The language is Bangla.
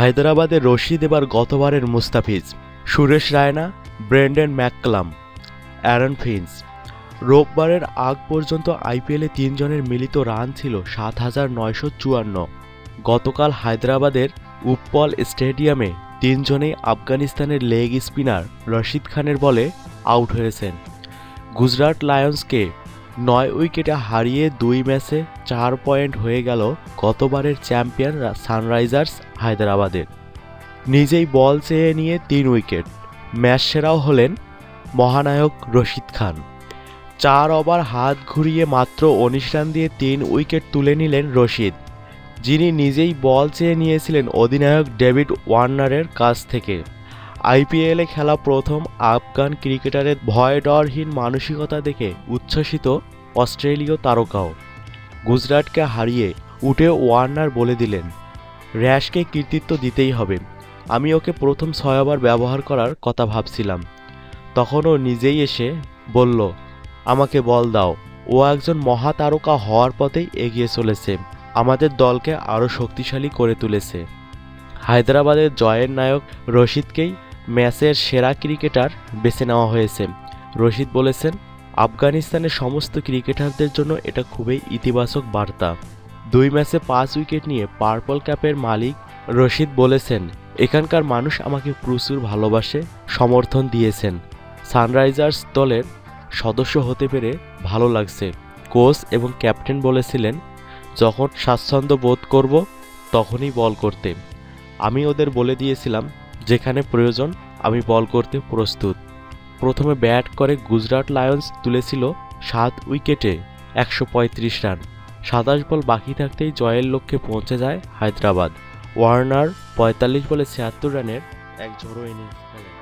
হায়দরাবাদের রশিদ এবার গতবারের Mustafiz. Suresh Raina Brendon McCullum, Aaron Finch. রোববারের আগ পর্যন্ত আইপিএলে তিনজনের মিলিত রান ছিল সাত হাজার নয়শো চুয়ান্ন। গতকাল হায়দরাবাদের উপ্পল স্টেডিয়ামে তিনজনেই আফগানিস্তানের লেগ স্পিনার রশিদ খানের বলে আউট হয়েছেন। গুজরাট লায়ন্সকে নয় উইকেটে হারিয়ে দুই ম্যাচে চার পয়েন্ট হয়ে গেল গতবারের চ্যাম্পিয়ন সানরাইজার্স হায়দ্রাবাদের। নিজেই বল চেয়ে নিয়ে তিন উইকেট। ম্যাচ সেরাও হলেন মহানায়ক রশিদ খান। চার ওভার হাত ঘুরিয়ে মাত্র উনিশ রান দিয়ে তিন উইকেট তুলে নিলেন রশিদ, যিনি নিজেই বল চেয়ে নিয়েছিলেন অধিনায়ক ডেভিড ওয়ার্নারের কাছ থেকে। আইপিএলে খেলা প্রথম আফগান ক্রিকেটারের ভয় ডরহীন মানসিকতা দেখে উচ্ছ্বসিত অস্ট্রেলীয় তারকাও। গুজরাটকে হারিয়ে উঠে ওয়ার্নার বলে দিলেন, র্যাশকে কৃতিত্ব দিতেই হবে। আমি ওকে প্রথম ছয় ব্যবহার করার কথা ভাবছিলাম। তখন ও নিজেই এসে বলল, আমাকে বল দাও। ও একজন মহাতারকা হওয়ার পথেই এগিয়ে চলেছে। আমাদের দলকে আরও শক্তিশালী করে তুলেছে। হায়দ্রাবাদের জয়ের নায়ক রশিদকেই ম্যাচের সেরা ক্রিকেটার বেছে নেওয়া হয়েছে। রশিদ বলেছেন আফগানিস্তানের সমস্ত ক্রিকেটারদের জন্য এটা খুবই ইতিবাচক বার্তা। দুই ম্যাচে পাঁচ উইকেট নিয়ে পার্পল ক্যাপের মালিক রশিদ বলেছেন, এখানকার মানুষ আমাকে প্রচুর ভালোবাসে, সমর্থন দিয়েছেন। সানরাইজার্স দলের সদস্য হতে পেরে ভালো লাগছে। কোচ এবং ক্যাপ্টেন বলেছিলেন, যখন স্বাচ্ছন্দ্য বোধ করব, তখনই বল করতে। আমি ওদের বলে দিয়েছিলাম, যেখানে প্রয়োজন, আমি বল করতে প্রস্তুত। প্রথমে ব্যাট করে গুজরাট লায়ন্স তুলেছিল সাত উইকেটে একশো পঁয়ত্রিশ রান। সাতাশ বল বাকি থাকতেই জয়ের লক্ষ্যে পৌঁছে যায় হায়দ্রাবাদ। ওয়ার্নার পঁয়তাল্লিশ বলে ছিয়াত্তর রানের এক ঝোড়ো ইনিংস খেলেন